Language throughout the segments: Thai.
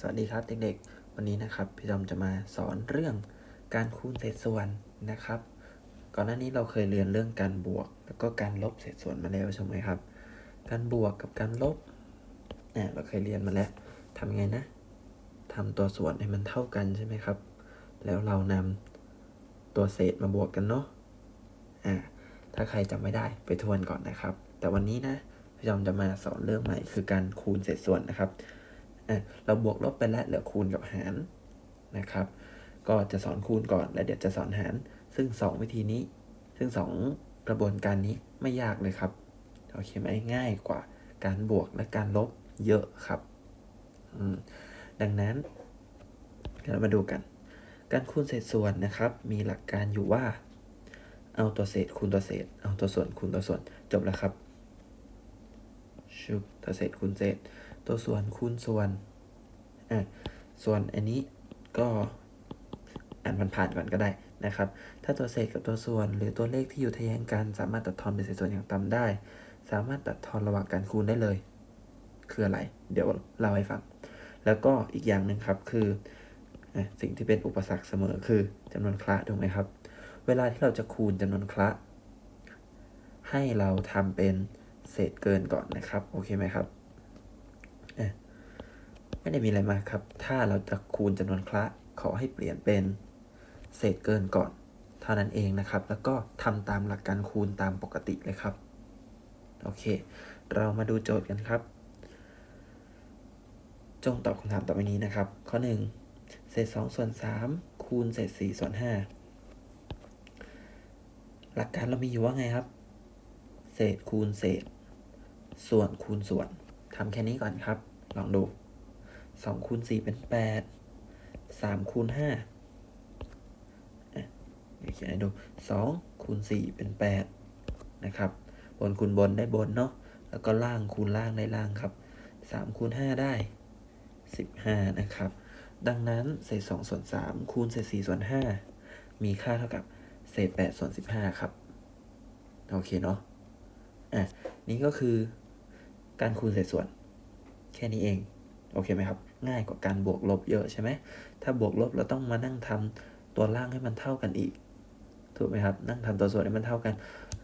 สวัสดีครับเด็กๆ วันนี้นะครับพี่จอมจะมาสอนเรื่องการคูณเศษส่วนนะครับ ก่อนหน้านี้เราเคยเรียนเรื่องการบวก แล้วก็การลบเศษส่วนมาแล้วใช่ไหมครับ การบวกกับการลบเนี่ยเราเคยเรียนมาแล้วทำไงนะทำตัวส่วนให้มันเท่ากันใช่ไหมครับ แล้วเรานำตัวเศษมาบวกกันเนาะอ่าถ้าใครจำไม่ได้ไปทวนก่อนนะครับ แต่วันนี้นะพี่จอมจะมาสอนเรื่องใหม่คือการคูณเศษส่วนนะครับ อะเราบวกลบไปแล้วเหลือคูณกับหารนะครับ ก็จะสอนคูณก่อนแล้วเดี๋ยวจะสอนหาร ซึ่ง 2 วิธีนี้ ซึ่ง 2 กระบวนการนี้ไม่ยากเลยครับโอเคไหมง่ายกว่าการบวกและการลบเยอะครับดังนั้นเรามาดูกัน การคูณเศษส่วนนะครับ มีหลักการอยู่ว่า เอาตัวเศษคูณตัวเศษ เอาตัวส่วนคูณตัวส่วนจบแล้วครับชุบตัวเศษคูณเศษ ตัวส่วนคูณส่วนอะส่วนอันนี้ก็อ่านมันผ่านก่อนก็ได้นะครับ ถ้าตัวเศษกับตัวส่วน หรือตัวเลขที่อยู่ทะแยงกัน สามารถตัดทอนเป็นเศษส่วนอย่างต่ำได้ สามารถตัดทอนระหว่างการคูณได้เลย คืออะไร เดี๋ยวเล่าให้ฟัง แล้วก็อีกอย่างหนึ่งครับคืออสิ่งที่เป็นอุปสรรคเสมอคือจำนวนคละถูกไหมครับ เวลาที่เราจะคูณจำนวนคละ ให้เราทำเป็นเศษเกินก่อนนะครับ โอเคไหมครับ ไม่ได้มีอะไรมากครับ ถ้าเราจะคูณจำนวนคละ ขอให้เปลี่ยนเป็นเศษเกินก่อน เท่านั้นเองนะครับ แล้วก็ทำตามหลักการคูณตามปกติเลยครับ โอเค เรามาดูโจทย์กันครับ จงตอบคำถามต่อไปนี้นะครับ ข้อ 1 เศษ 2 ส่วน 3 คูณเศษ 4 ส่วน 5 หลักการเรามีอยู่ว่าไงครับ เศษคูณเศษ ส่วนคูณส่วน ทำแค่นี้ก่อนครับ ลองดูสองคูณสี่เป็นแปดสามคูณห้าเดี๋ยวเขียนให้ดูสองคูณสี่เป็นแปดนะครับ บนคูณบนได้บนเนาะ แล้วก็ล่างคูณล่างได้ล่างครับสามคูณห้าได้สิบห้านะครับ ดังนั้นเศษสองส่วนสามคูณเศษสี่ส่วนห้ามีค่าเท่ากับเศษแปดส่วนสิบห้าครับ โอเคเนาะ อะ นี่ก็คือ การคูณเศษส่วน แค่นี้เอง โอเคไหมครับ ง่ายกว่าการบวกลบเยอะใช่ไหม ถ้าบวกลบเราต้องมานั่งทำตัวล่างให้มันเท่ากันอีก ถูกไหมครับ นั่งทำตัวส่วนให้มันเท่ากัน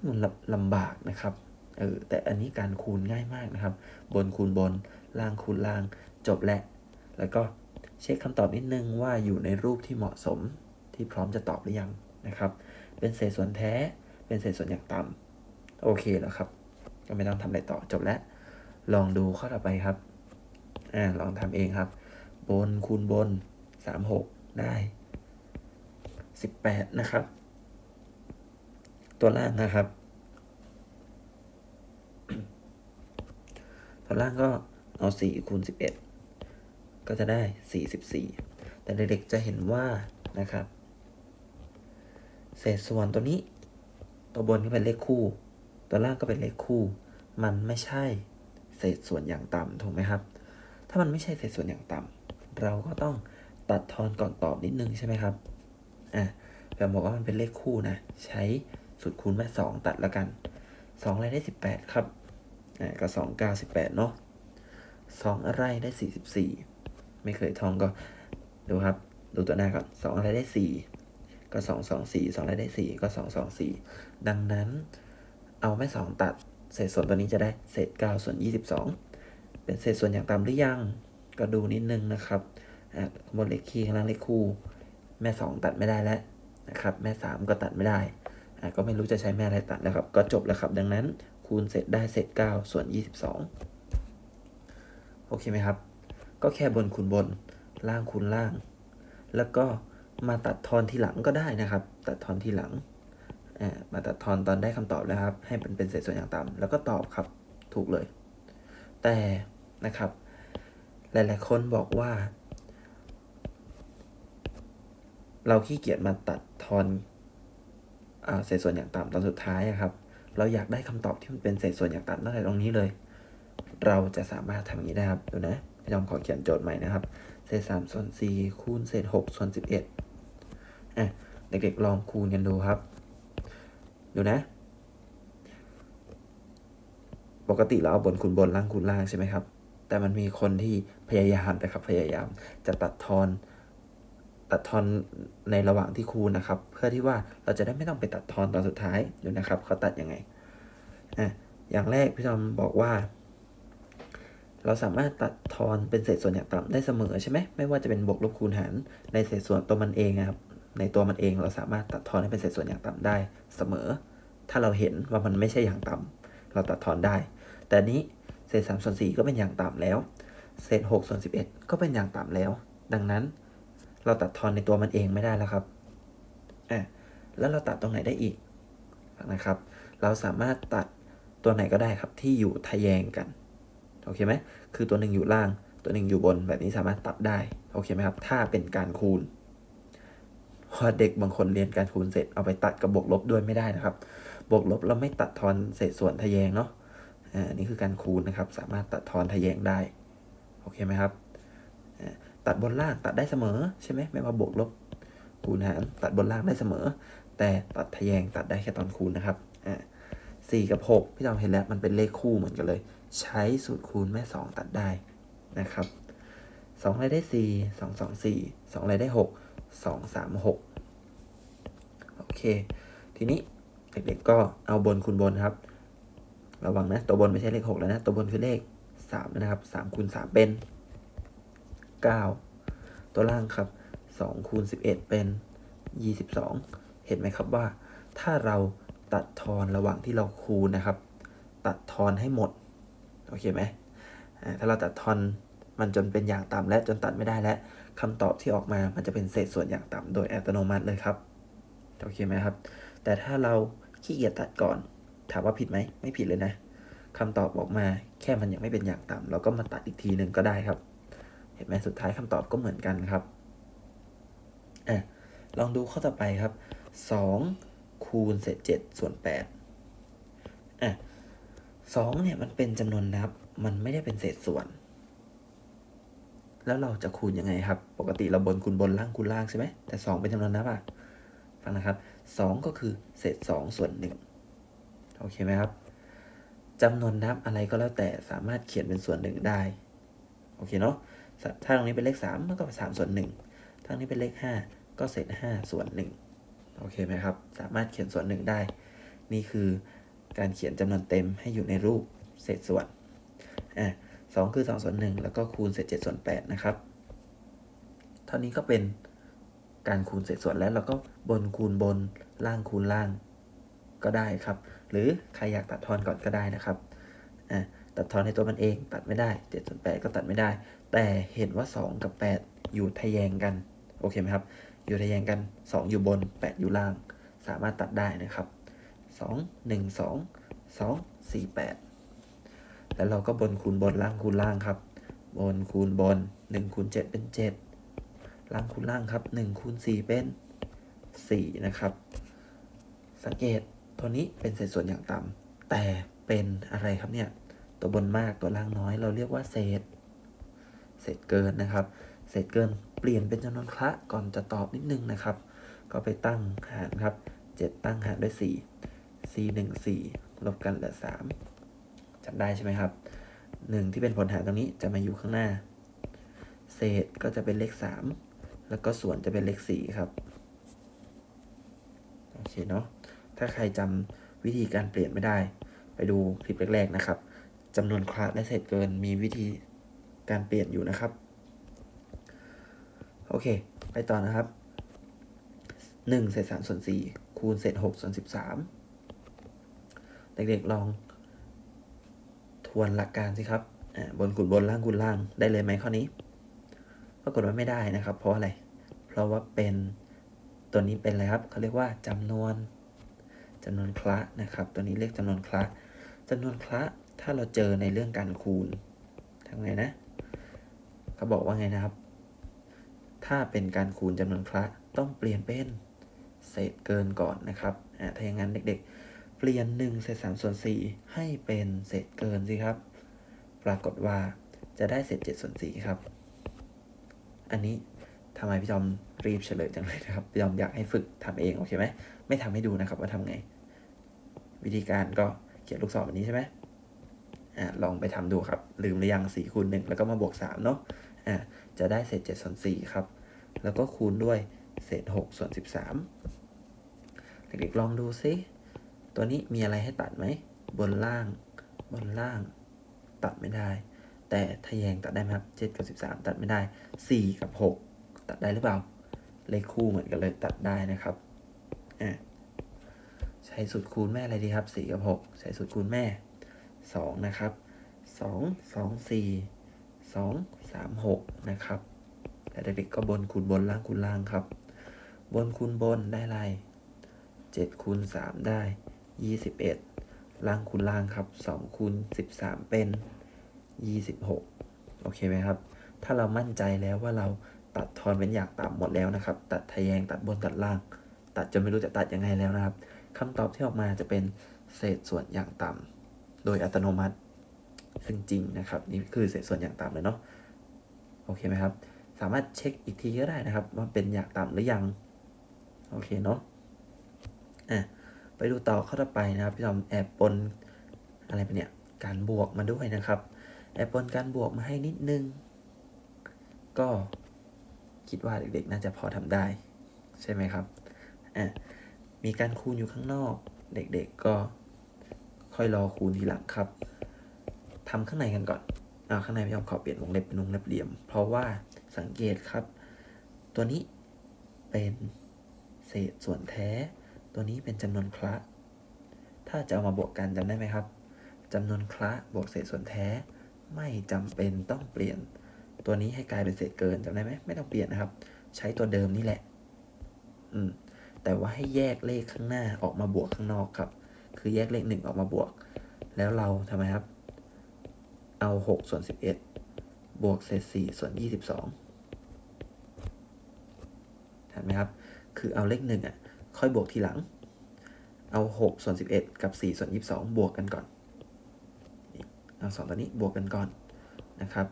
มันลำบากนะครับ เออ แต่อันนี้การคูณง่ายมากนะครับ บนคูณบน ล่างคูณล่าง จบแล้ว แล้วก็เช็คคำตอบนิดนึงว่าอยู่ในรูปที่เหมาะสมที่พร้อมจะตอบหรือยังนะครับ เป็นเศษส่วนแท้ เป็นเศษส่วนอย่างต่ำโอเคแล้วครับ ก็ไม่ต้องทำอะไรต่อจบแล้ว ลองดูข้อต่อไปครับ อ่า ลองทำเองครับ บนคูณบนสามหกได้สิบแปดนะครับ ตัวล่างนะครับ ตัวล่างก็เอาสี่คูณสิบเอ็ดก็จะได้สี่สิบสี่แต่เด็กๆจะเห็นว่านะครับ เศษส่วนตัวนี้ ตัวบนก็เป็นเลขคู่ ตัวล่างก็เป็นเลขคู่ มันไม่ใช่ เศษส่วนอย่างต่ำถูกไหมครับ ถ้ามันไม่ใช่เศษส่วนอย่างต่ำเราก็ต้องตัดทอนก่อนตอบนิดนึงใช่ไหมครับอะแบบบอกว่ามันเป็นเลขคู่นะ ใช้สูตรคูณแม่สองตัดแล้วกันสองอะไรได้สิบแปดครับอะก็สองเก้าสิบแปดเนาะสองอะไรได้สี่สิบสี่ไม่เคยทองก็ดูครับ ดูตัวหน้าก่อนสองอะไรได้สี่ก็สองสองสี่สองอะไรได้สี่ก็สองสองสี่ดังนั้นเอาแม่สองตัด เศษส่วนตัวนี้จะได้เศษ 9 ส่วน 22 เป็นเศษส่วนอย่างต่ำหรือยัง ก็ดูนิดนึงนะครับบนเลขคีข้างล่างเลขคู่ แม่ 2 ตัดไม่ได้แล้วนะครับ แม่ 3 ก็ตัดไม่ได้ ก็ไม่รู้จะใช้แม่อะไรตัดแล้วครับ ก็จบแล้วครับ ดังนั้นคูณเศษได้เศษ 9 ส่วน 22 โอเคไหมครับ ก็แค่บนคูณบน ล่างคูณล่าง แล้วก็มาตัดทอนทีหลังก็ได้นะครับ ตัดทอนทีหลัง มาตัดทอนตอนได้คำตอบแล้วครับ ให้มันเป็นเศษส่วนอย่างต่ำแล้วก็ตอบครับถูกเลย แต่นะครับ หลายๆคนบอกว่า เราขี้เกียจมาตัดทอนเศษส่วนอย่างต่ำตอนสุดท้ายครับ เราอยากได้คำตอบที่มันเป็นเศษส่วนอย่างต่ำตั้งแต่ตรงนี้เลย เราจะสามารถทำอย่างนี้ได้ครับดูนะพี่จอมขอเขียนโจทย์ใหม่นะครับ เศษสามส่วนสี่คูณเศษหกส่วนสิบเอ็ดอะเด็กๆลองคูณกันดูครับ ดูนะ ปกติเราเอาบนคูณบนล่างคูณล่างใช่ไหมครับ แต่มันมีคนที่พยายามนะครับ พยายามจะตัดทอน ตัดทอนในระหว่างที่คูณนะครับ เพื่อที่ว่าเราจะได้ไม่ต้องไปตัดทอนตอนสุดท้ายดูนะครับเขาตัดยังไงอะอย่างแรกพี่ทอมบอกว่า เราสามารถตัดทอนเป็นเศษส่วนอย่างต่ำได้เสมอใช่ไหมไม่ว่าจะเป็นบวกลบคูณหารในเศษส่วนตัวมันเองนะครับ ในตัวมันเองเราสามารถตัดทอนให้เป็นเศษส่วนอย่างต่ำได้เสมอ ถ้าเราเห็นว่ามันไม่ใช่อย่างต่ำเราตัดทอนได้ แต่นี้เศษ3ส่วน4ก็เป็นอย่างต่ำแล้ว เศษ6ส่วน11ก็เป็นอย่างต่ำแล้ว ดังนั้น เราตัดทอนในตัวมันเองไม่ได้แล้วครับอะแล้วเราตัดตรงไหนได้อีกนะครับ เราสามารถตัดตัวไหนก็ได้ครับที่อยู่ทะแยงกันโอเคไหมคือตัวหนึ่งอยู่ล่าง ตัวหนึ่งอยู่บนแบบนี้สามารถตัดได้โอเคไหมครับ ถ้าเป็นการคูณ พราะเด็กบางคนเรียนการคูณเสร็จเอาไปตัดกับบวกลบด้วยไม่ได้นะครับ บวกลบเราไม่ตัดทอนเศษส่วนทะแยงเนาะอ่านี่คือการคูณนะครับ สามารถตัดทอนทะแยงได้โอเคไหมครับตัดบนล่างตัดได้เสมอใช่ไหมไม่ว่าบวกลบคูณหารตัดบนล่างได้เสมอ แต่ตัดทะแยงตัดได้แค่ตอนคูณนะครับอ่าสี่กับหกพี่จอมเห็นแล้วมันเป็นเลขคู่เหมือนกันเลย ใช้สูตรคูณแม่สองตัดได้นะครับสองอะไรได้สี่สองสองสี่สองอะไรได้หก สองสามหกโอเค ทีนี้เด็กๆก็เอาบนคูณบนครับ ระวังนะ ตัวบนไม่ใช่เลขหกแล้วนะ ตัวบนคือเลขสามนะครับสามคูณสามเป็นเก้าตัวล่างครับสองคูณสิบเอ็ดเป็นยี่สิบสองเห็นไหมครับว่า ถ้าเราตัดทอนระหว่างที่เราคูณนะครับ ตัดทอนให้หมด โอเคไหมถ้าเราตัดทอน มันจนเป็นอย่างต่ำและจนตัดไม่ได้แล้วคำตอบที่ออกมามันจะเป็นเศษส่วนอย่างต่ำโดยอัตโนมัติเลยครับโอเคไหมครับ แต่ถ้าเราขี้เกียจตัดก่อน ถามว่าผิดไหมไม่ผิดเลยนะคำตอบออกมาแค่มันยังไม่เป็นอย่างต่ำเราก็มาตัดอีกทีหนึ่งก็ได้ครับ เห็นไหมสุดท้ายคำตอบก็เหมือนกันครับอะลองดูข้อต่อไปครับ 2 คูณเศษ7ส่วน8อะ2เนี่ยมันเป็นจำนวนนับ มันไม่ได้เป็นเศษส่วน แล้วเราจะคูณยังไงครับ ปกติเราบนคูณบนล่างคูณล่างใช่ไหมแต่ 2 เป็นจำนวนนับอะฟังนะครับ 2 ก็คือเศษ 2 ส่วน 1 โอเคไหมครับจำนวนนับอะไรก็แล้วแต่สามารถเขียนเป็นส่วนหนึ่งได้ โอเคเนาะถ้าตรงนี้เป็นเลข 3 มันก็เป็น3ส่วน1ถ้าตรงนี้เป็นเลข 5 ก็เศษ 5 ส่วน 1 โอเคไหมครับ สามารถเขียนส่วน 1 ได้ นี่คือการเขียนจำนวนเต็มให้อยู่ในรูปเศษส่วนอะ สองคือ 2 ส่วน 1 แล้วก็คูณเศษ7ส่วน8นะครับ เท่านี้ก็เป็นการคูณเศษส่วนแล้วเราก็บนคูณบนล่างคูณล่างก็ได้ครับ หรือใครอยากตัดทอนก่อนก็ได้นะครับอะตัดทอนในตัวมันเองตัดไม่ได้7ส่วน8ก็ตัดไม่ได้ แต่เห็นว่า 2 กับ 8 อยู่ทะแยงกัน โอเคไหมครับ อยู่ทะแยงกัน 2 อยู่บน 8 อยู่ล่าง สามารถตัดได้นะครับ 2 1 2 2 4 8 แล้วเราก็บนคูณบนล่างคูณล่างครับ บนคูณบน1คูณ7เป็น 7 ล่างคูณล่างครับ1คูณ4เป็น 4 นะครับ สังเกตตัวนี้เป็นเศษส่วนอย่างต่ำแต่เป็นอะไรครับเนี่ย ตัวบนมากตัวล่างน้อย เราเรียกว่าเศษ เศษเกินนะครับ เศษเกินเปลี่ยนเป็นจำนวนคละก่อนจะตอบนิดนึงนะครับ ก็ไปตั้งหารครับ 7 ตั้งหารด้วย4 4 1 4ลบกันเหลือ3 จำได้ใช่ไหมครับ1ที่เป็นผลหารตรงนี้จะมาอยู่ข้างหน้า เศษก็จะเป็นเลข3แล้วก็ส่วนจะเป็นเลข4ครับโอเคเนาะถ้าใครจำวิธีการเปลี่ยนไม่ได้ ไปดูคลิปแรกๆนะครับจำนวนคลาสและเศษเกินมีวิธีการเปลี่ยนอยู่นะครับ โอเค ไปต่อนะครับ1เศษ3ส่วน4คูณเศษ6ส่วน13 เด็กๆลอง วนหลักการสิครับบนคูณบนล่างคูณล่างได้เลยไหมข้อนี้ปรากฏว่าไม่ได้นะครับ เพราะอะไร เพราะว่าเป็นตัวนี้เป็นอะไรครับเขาเรียกว่าจำนวนจำนวนคละนะครับ ตัวนี้เรียกจำนวนคละจำนวนคละถ้าเราเจอในเรื่องการคูณทำไงนนะเขาบอกว่าไงนะครับ ถ้าเป็นการคูณจำนวนคละต้องเปลี่ยนเป็นเศษเกินก่อนนะครับถ้าอย่างนั้นเด็กๆ ลี่ยน1เศษ3ส่วน4ให้เป็นเศษเกินสิครับ ปรากฏว่าจะได้เศษ7ส่วน4ครับ อันนี้ทำไมพี่จอมรีบเฉลยจังเลยนะครับพี่จอมอยากให้ฝึกทำเองโอเคไหมไม่ทำให้ดูนะครับว่าทำไง วิธีการก็เขียนลูกศรแบบนี้ใช่ไหมอ่าลองไปทำดูครับ ลืมหรือยัง4คูณ1แล้วก็มาบวก3เนาะอ่าจะได้เศษ7ส่วน4ครับ แล้วก็คูณด้วยเศษ6ส่วน13เด็กๆลองดูซิ ตัวนี้มีอะไรให้ตัดไหม บนล่าง บนล่าง ตัดไม่ได้ แต่ทะแยงตัดได้ไหมครับ7กับ13ตัดไม่ได้4กับ6ตัดได้หรือเปล่า เลขคู่เหมือนกันเลยตัดได้นะครับอ่าใช้สูตรคูณแม่อะไรดีครับ4กับ6ใช้สูตรคูณแม่2นะครับ2 2 4 2 3 6นะครับแล้วเด็กๆก็บนคูณบนล่างคูณล่างครับ บนคูณบนได้อะไร7คูณ3ได้ 21ล่างคูณล่างครับ2คูณ13เป็น26โอเคไหมครับ ถ้าเรามั่นใจแล้วว่าเราตัดทอนเป็นอย่างต่ำหมดแล้วนะครับ ตัดทะแยงตัดบนตัดล่าง ตัดจนไม่รู้จะตัดยังไงแล้วนะครับคำตอบที่ออกมาจะเป็นเศษส่วนอย่างต่ำโดยอัตโนมัติ ซึ่งจริงนะครับ นี่คือเศษส่วนอย่างต่ำเลยเนาะโอเคไหมครับ สามารถเช็คอีกทีก็ได้นะครับ ว่าเป็นอย่างต่ำหรือยัง โอเคเนาะอะ ไปดูต่อข้อต่อไปนะครับพี่ทอมแอบปนอะไรไปเนี่ยการบวกมาด้วยนะครับ แอบปนการบวกมาให้นิดนึง ก็คิดว่าเด็กๆ น่าจะพอทำได้ ใช่ไหมครับอะมีการคูณอยู่ข้างนอก เด็กๆก็ค่อยรอคูณทีหลังครับทำข้างในกันก่อนเอาข้างในพี่ยอมขอเปลี่ยนวงเล็บเป็นวงเล็บเหลี่ยม เพราะว่าสังเกตครับ ตัวนี้เป็นเศษส่วนแท้ ตัวนี้เป็นจำนวนคละ ถ้าจะเอามาบวกกันจำได้ไหมครับจำนวนคละบวกเศษส่วนแท้ ไม่จำเป็นต้องเปลี่ยน ตัวนี้ให้กลายเป็นเศษเกินจำได้ไหมไม่ต้องเปลี่ยนนะครับ ใช้ตัวเดิมนี่แหละ อืม แต่ว่าให้แยกเลขข้างหน้าออกมาบวกข้างนอกครับ คือแยกเลขหนึ่งออกมาบวก แล้วเราทำไมครับ เอาหกส่วนสิบเอ็ดบวกเศษสี่ส่วนยี่สิบสองเห็นไหมครับ คือเอาเลขหนึ่งอะ ค่อยบวกทีหลัง เอาหกส่วนสิบเอ็ดกับสี่ส่วนยี่สิบสองบวกกันก่อนเอาสองตัวนี้บวกกันก่อนนะครับ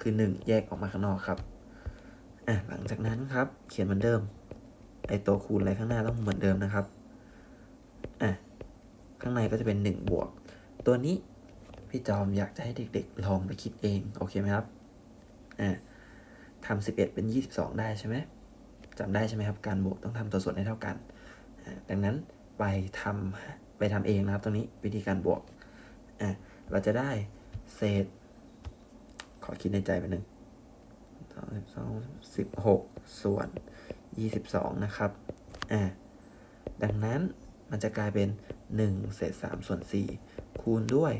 คือหนึ่งแยกออกมาข้างนอกครับอะหลังจากนั้นครับ เขียนเหมือนเดิม ไอตัวคูณอะไรข้างหน้าต้องเหมือนเดิมนะครับอะข้างในก็จะเป็น 1 บวก ตัวนี้พี่จอมอยากจะให้เด็กๆ ลองไปคิดเอง โอเคไหมครับอะทำ11 เป็น 22 ได้ใช่ไหมจำได้ใช่ไหมครับ การบวกต้องทำตัวส่วนให้เท่ากัน ดังนั้นไปทำไปทำเองนะครับตรงนี้วิธีการบวกอะเราจะได้เศษ ขอคิดในใจไปหนึ่งสองสิบสองสิบหกส่วน22นะครับอ่าดังนั้นมันจะกลายเป็น1เศษ3ส่วน4คูณด้วย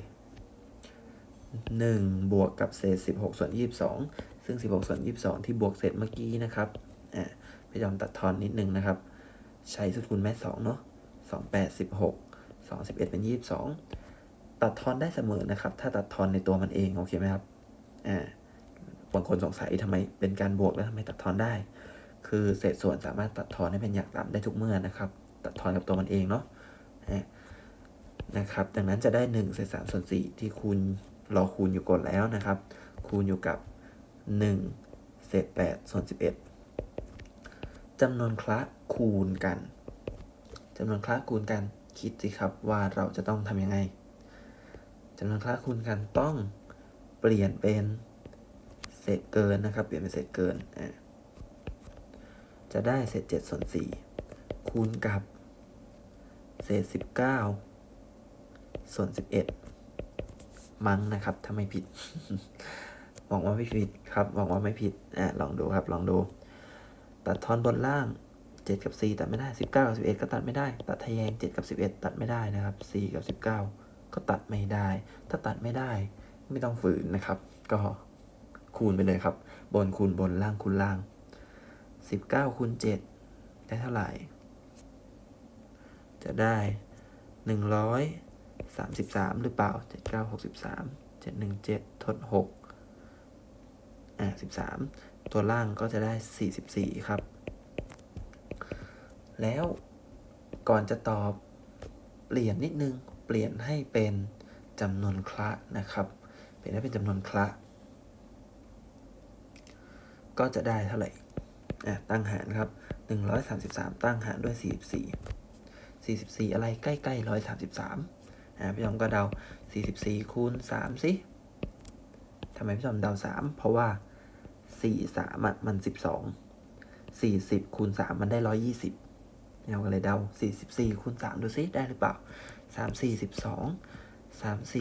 1บวกกับเศษ16ส่วน22ซึ่ง16ส่วน22ที่บวกเศษเมื่อกี้นะครับอ่าพี่จอมตัดทอนนิดนึงนะครับ ใช้สูตรคูณแม่2เนาะ2 8 16 2 11เอ็ดเป็น22ตัดทอนได้เสมอนะครับ ถ้าตัดทอนในตัวมันเองโอเคไหมครับอ่าบางคนสงสัยทำไมเป็นการบวกแล้วทำไมตัดทอนได้ คือเศษส่วนสามารถตัดทอนให้เป็นอย่างต่ำได้ทุกเมื่อนะครับ ตัดทอนกับตัวมันเองเนาะนะครับ ดังนั้นจะได้1เศษ3ส่วน4ที่คูณรอคูณอยู่ก่อนแล้วนะครับ คูณอยู่กับ 1 เศษ8ส่วน11จำนวนคละ คูณกันจำนวนคละคูณกันคิดสิครับว่าเราจะต้องทำยังไงจำนวนคละคูณกันต้องเปลี่ยนเป็นเศษเกินนะครับ เปลี่ยนเป็นเศษเกิน จะได้เศษ7ส่วน4คูณกับเศษ19ส่วน11มั้งนะครับ ถ้าไม่ผิด หวังว่าไม่ผิดครับ หวังว่าไม่ผิดอะลองดูครับ ลองดู ตัดทอนบนล่าง 7 กับ 4 ตัดไม่ได้ 19 กับ 11 ก็ตัดไม่ได้ ตัดทะแยง 7 กับ 11 ตัดไม่ได้นะครับ 4 กับ 19 ก็ตัดไม่ได้ ถ้าตัดไม่ได้ไม่ต้องฝืนนะครับ ก็คูณไปเลยครับ บนคูณบนล่างคูณล่างสิบเก้าคูณเจ็ดได้เท่าไหร่ จะได้หนึ่งร้อยสามสิบสามหรือเปล่าเจ็ดเก้าหกสิบสามเจ็ดหนึ่งเจ็ดทดหกอ่าสิบสามตัวล่างก็จะได้สี่สิบสี่ครับ แล้วก่อนจะตอบเปลี่ยนนิดนึง เปลี่ยนให้เป็นจำนวนคละนะครับ เปลี่ยนให้เป็นจำนวนคละ ก็จะได้เท่าไหร่อะตั้งหารครับ 133 ตั้งหารด้วย 44 44 อะไรใกล้ๆ 133อ่าพี่จอมก็เดา 44 คูณ 3 สิทำไมพี่จอมเดา 3 เพราะว่า 4 3มัน12 40 คูณ 3 มันได้ 120 เราก็เลยเดา 44คูณ3ดูซิได้หรือเปล่า 3 4 12 3 4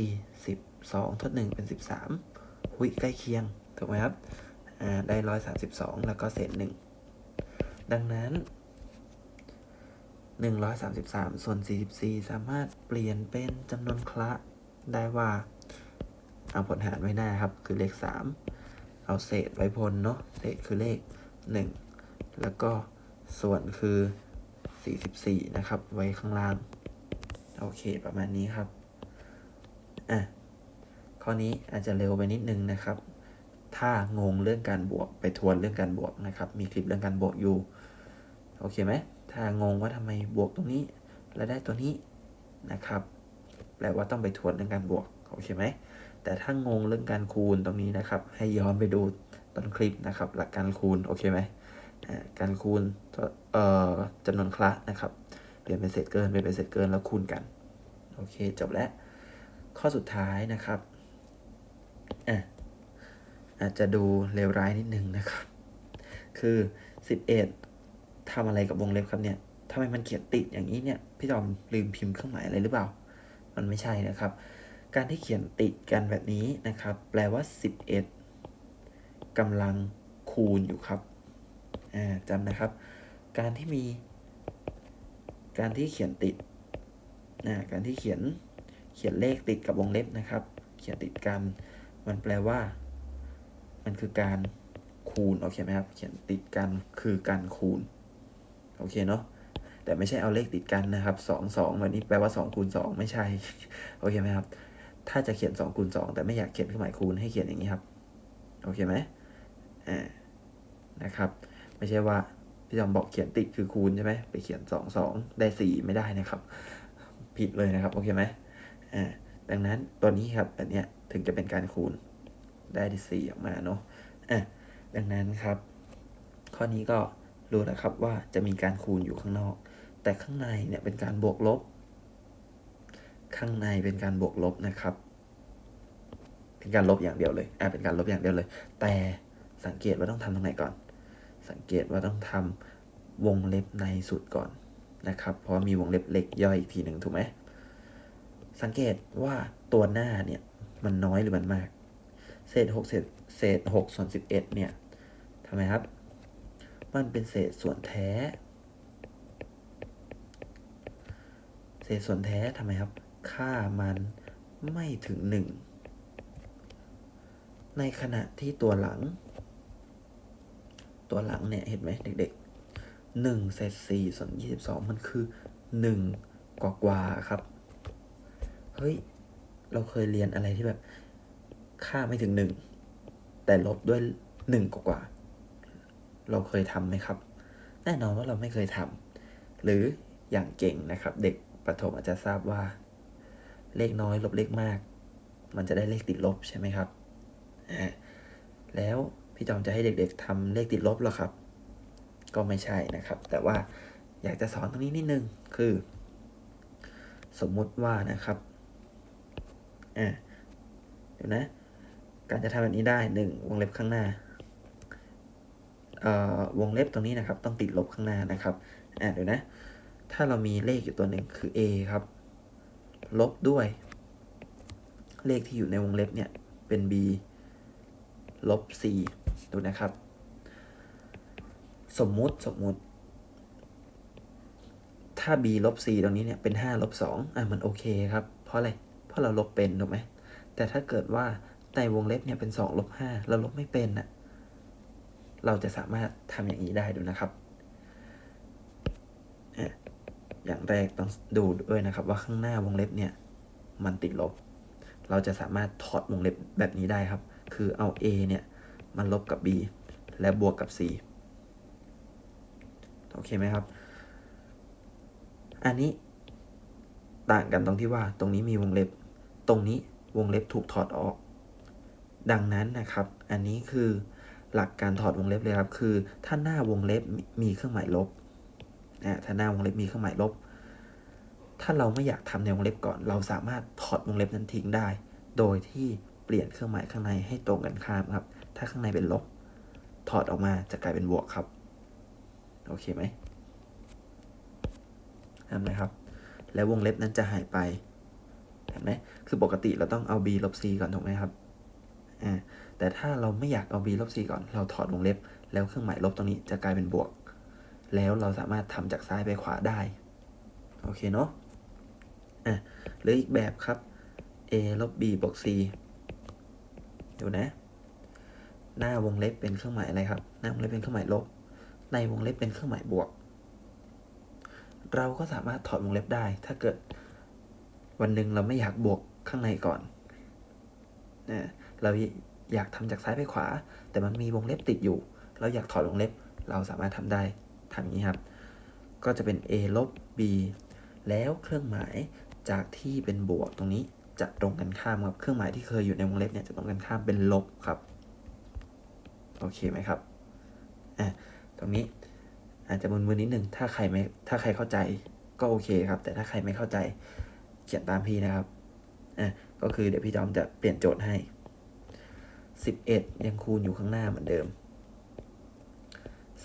12ทด1เป็น 13หุยใกล้เคียง ถูกไหมครับ อ่า ได้ 132 แล้วก็เศษ 1 ดังนั้น 133 ส่วน 44 สามารถเปลี่ยนเป็นจำนวนคละได้ว่า เอาผลหารไว้หน้าครับ คือเลข 3 เอาเศษไว้พลเนาะเศษคือเลข 1 แล้วก็ส่วนคือ 44 นะครับ ไว้ข้างล่าง โอเคประมาณนี้ครับ อะ ข้อนี้อาจจะเร็วไปนิดนึงนะครับ ถ้างงเรื่องการบวกไปทวนเรื่องการบวกนะครับ มีคลิปเรื่องการบวกอยู่ โอเคไหม ถ้างงว่าทำไมบวกตรงนี้ แล้วได้ตัวนี้นะครับ แปลว่าต้องไปทวนเรื่องการบวก โอเคไหม แต่ถ้างงเรื่องการคูณตรงนี้นะครับ ให้ย้อนไปดูต้นคลิปนะครับ หลักการคูณ โอเคไหม การคูณจำนวนคละนะครับเปลี่ยนเป็นเศษเกินเปลี่ยนเป็นเศษเกินแล้วคูณกัน โอเค จบแล้ว ข้อสุดท้ายนะครับอะอาจจะดูเลวร้ายนิดนึงนะครับ คือ 11ทำอะไรกับวงเล็บครับเนี่ยทำไมมันเขียนติดอย่างนี้เนี่ย พี่จอมลืมพิมพ์เครื่องหมายอะไรหรือเปล่า มันไม่ใช่นะครับ การที่เขียนติดกันแบบนี้นะครับ แปลว่า 11กำลังคูณอยู่ครับ จำนะครับ การที่มี การที่เขียนติดการที่เขียนเขียนเลขติดกับวงเล็บนะครับ เขียนติดกัน มันแปลว่า มันคือการคูณ โอเคไหมครับ เขียนติดกันคือการคูณ โอเคเนาะ แต่ไม่ใช่เอาเลขติดกันนะครับสองสองวันนี้แปลว่าสองคูณสองไม่ใช่ โอเคไหมครับ ถ้าจะเขียนสองคูณสองแต่ไม่อยากเขียนเครื่องหมายคูณให้เขียนอย่างนี้ครับ โอเคไหมอ่า นะครับ ไม่ใช่ว่าพี่จอมบอกเขียนติดคือคูณใช่ไหมไปเขียนสองสองได้สี่ไม่ได้นะครับ ผิดเลยนะครับโอเคไหมอ่าดังนั้นตัวนี้ครับอันเนี้ยถึงจะเป็นการคูณได้สี่ออกมาเนาะอะดังนั้นครับ ข้อนี้ก็รู้แล้วครับว่าจะมีการคูณอยู่ข้างนอก แต่ข้างในเนี่ยเป็นการบวกลบ ข้างในเป็นการบวกลบนะครับ เป็นการลบอย่างเดียวเลยอะเป็นการลบอย่างเดียวเลย แต่สังเกตว่าต้องทำตรงไหนก่อน สังเกตว่าต้องทำวงเล็บในสุดก่อนนะครับ เพราะมีวงเล็บเล็กย่อยอีกทีหนึ่งถูกไหมสังเกตว่าตัวหน้าเนี่ยมันน้อยหรือมันมาก เศษหกเศษเศษหกส่วนสิบเอ็ดเนี่ยทำไมครับ มันเป็นเศษส่วนแท้ เศษส่วนแท้ทำไมครับ ค่ามันไม่ถึงหนึ่งในขณะที่ตัวหลัง ตัวหลังเนี่ยเห็นไหมเด็กๆหนึ่งเศษสี่ส่วนยี่สิบสองมันคือหนึ่งกว่าๆครับ เฮ้ย เราเคยเรียนอะไรที่แบบ ค่าไม่ถึงหนึ่งแต่ลบด้วยหนึ่งกว่าๆเราเคยทำไหมครับ แน่นอนว่าเราไม่เคยทำหรืออย่างเก่งนะครับ เด็กประถมอาจจะทราบว่า เลขน้อยลบเลขมาก มันจะได้เลขติดลบใช่ไหมครับ แล้ว พี่จอมจะให้เด็กๆทำเลขติดลบหรอครับ ก็ไม่ใช่นะครับ แต่ว่าอยากจะสอนตรงนี้นิดนึงคือ สมมุติว่านะครับอ่าเดี๋ยวนะ การจะทำแบบนี้ได้หนึ่งวงเล็บข้างหน้าเอ่อวงเล็บตรงนี้นะครับ ต้องติดลบข้างหน้านะครับอ่าเดี๋ยวนะ ถ้าเรามีเลขอยู่ตัวหนึ่งคือ a ครับ ลบด้วย เลขที่อยู่ในวงเล็บเนี่ยเป็น b ลบ c ดูนะครับ สมมุติสมมุติ ถ้า b ลบ c ตรงนี้เนี่ยเป็น5ลบ2อะมันโอเคครับ เพราะอะไร เพราะเราลบเป็นถูกไหม แต่ถ้าเกิดว่าในวงเล็บเนี่ยเป็น2ลบ5เราลบไม่เป็นน่ะ เราจะสามารถทำอย่างนี้ได้ดูนะครับอะอย่างแรกต้องดูด้วยนะครับ ว่าข้างหน้าวงเล็บเนี่ยมันติดลบ เราจะสามารถถอดวงเล็บแบบนี้ได้ครับ คือเอา a เนี่ย มันลบกับ b และบวกกับ c โอเคไหมครับ อันนี้ต่างกันตรงที่ว่าตรงนี้มีวงเล็บ ตรงนี้วงเล็บถูกถอดออก ดังนั้นนะครับ อันนี้คือหลักการถอดวงเล็บเลยครับ คือถ้าหน้าวงเล็บมีเครื่องหมายลบอ่าถ้าหน้าวงเล็บมีเครื่องหมายลบ ถ้าเราไม่อยากทำในวงเล็บก่อน เราสามารถถอดวงเล็บนั้นทิ้งได้ โดยที่เปลี่ยนเครื่องหมายข้างในให้ตรงกันข้ามครับ ถ้าข้างในเป็นลบ ถอดออกมาจะกลายเป็นบวกครับ โอเคไหมเห็นไหมครับ แล้ววงเล็บนั้นจะหายไปเห็นไหมคือปกติเราต้องเอา b ลบ c ก่อนถูกไหมครับอ่าแต่ถ้าเราไม่อยากเอา b ลบ c ก่อน เราถอดวงเล็บ แล้วเครื่องหมายลบตรงนี้จะกลายเป็นบวก แล้วเราสามารถทำจากซ้ายไปขวาได้ โอเคเนาะอะหรืออีกแบบครับ a ลบ b บวก c ดูนะ หน้าวงเล็บเป็นเครื่องหมายอะไรครับ หน้าวงเล็บเป็นเครื่องหมายลบ ในวงเล็บเป็นเครื่องหมายบวก เราก็สามารถถอดวงเล็บได้ ถ้าเกิดวันหนึ่งเราไม่อยากบวกข้างในก่อนนะเราอยากทำจากซ้ายไปขวา แต่มันมีวงเล็บติดอยู่ เราอยากถอดวงเล็บ เราสามารถทำได้ทำอย่างนี้ครับ ก็จะเป็น a ลบ b แล้วเครื่องหมายจากที่เป็นบวกตรงนี้จะตรงกันข้ามครับเครื่องหมายที่เคยอยู่ในวงเล็บเนี่ยจะตรงกันข้ามเป็นลบครับ โอเคไหมครับอะตรงนี้อาจจะมึนๆนิดนึงถ้าใครไม่ถ้าใครเข้าใจก็โอเคครับ แต่ถ้าใครไม่เข้าใจเขียนตามพี่นะครับอะก็คือเดี๋ยวพี่จอมจะเปลี่ยนโจทย์ให้11ยังคูณอยู่ข้างหน้าเหมือนเดิม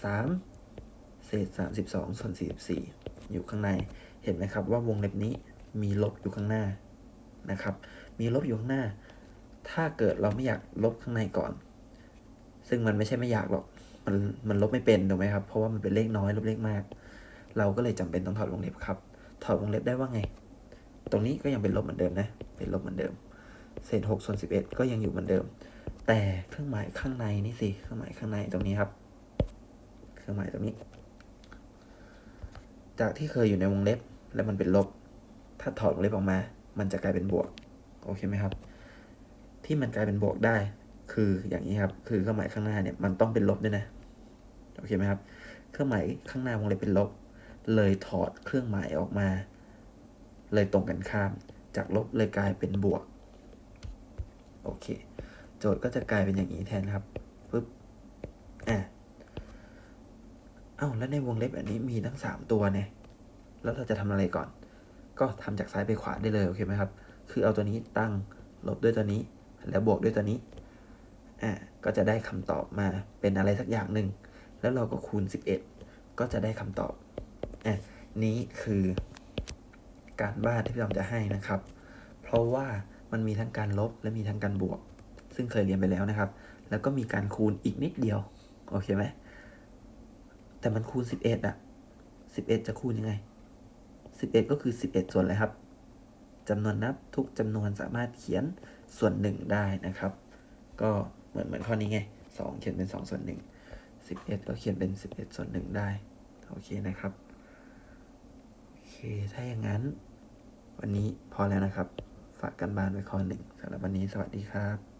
3เศษ32ส่วน44อยู่ข้างในเห็นไหมครับว่าวงเล็บนี้มีลบอยู่ข้างหน้านะครับ มีลบอยู่ข้างหน้า ถ้าเกิดเราไม่อยากลบข้างในก่อน ซึ่งมันไม่ใช่ไม่อยากหรอก มันมันลบไม่เป็นถูกไหมครับ เพราะว่ามันเป็นเลขน้อยลบเลขมาก เราก็เลยจำเป็นต้องถอดวงเล็บครับ ถอดวงเล็บได้ว่าไง ตรงนี้ก็ยังเป็นลบเหมือนเดิมนะ เป็นลบเหมือนเดิม เศษ6ส่วน11ก็ยังอยู่เหมือนเดิม แต่เครื่องหมายข้างในนี่สิ เครื่องหมายข้างในตรงนี้ครับ เครื่องหมายตรงนี้ จากที่เคยอยู่ในวงเล็บแล้วมันเป็นลบ ถ้าถอดวงเล็บออกมา มันจะกลายเป็นบวก โอเคไหมครับ ที่มันกลายเป็นบวกได้ คืออย่างนี้ครับ คือเครื่องหมายข้างหน้าเนี่ยมันต้องเป็นลบด้วยนะ โอเคไหมครับ เครื่องหมายข้างหน้าวงเล็บเป็นลบ เลยถอดเครื่องหมายออกมา เลยตรงกันข้าม จากลบเลยกลายเป็นบวก โอเค โจทย์ก็จะกลายเป็นอย่างนี้แทนครับปึ๊บ อะเอ้าแล้วในวงเล็บอันนี้มีทั้งสามตัวเนี่ยแล้วเราจะทำอะไรก่อน ก็ทำจากซ้ายไปขวาได้เลย โอเคไหมครับ คือเอาตัวนี้ตั้งลบด้วยตัวนี้ แล้วบวกด้วยตัวนี้ อ่าก็จะได้คำตอบมาเป็นอะไรสักอย่างหนึ่ง แล้วเราก็คูณ 11 ก็จะได้คำตอบอะนี้คือการบ้านที่พี่จอมจะให้นะครับ เพราะว่ามันมีทั้งการลบและมีทั้งการบวก ซึ่งเคยเรียนไปแล้วนะครับ แล้วก็มีการคูณอีกนิดเดียว โอเคไหม แต่มันคูณ 11 อะ 11 จะคูณยังไง 11 ก็คือ 11 ส่วนอะไรครับจำนวนนับทุกจำนวนสามารถเขียนส่วนหนึ่งได้นะครับ ก็ เหมือนเหมือนข้อนี้ไงสองเขียนเป็นสองส่วนหนึ่ง11ก็เขียนเป็นสิบเอ็ดส่วนหนึ่งได้ โอเคนะครับ โอเค ถ้าอย่างนั้น วันนี้พอแล้วนะครับ ฝากกันบ้านไว้ข้อหนึ่งสำหรับวันนี้สวัสดีครับ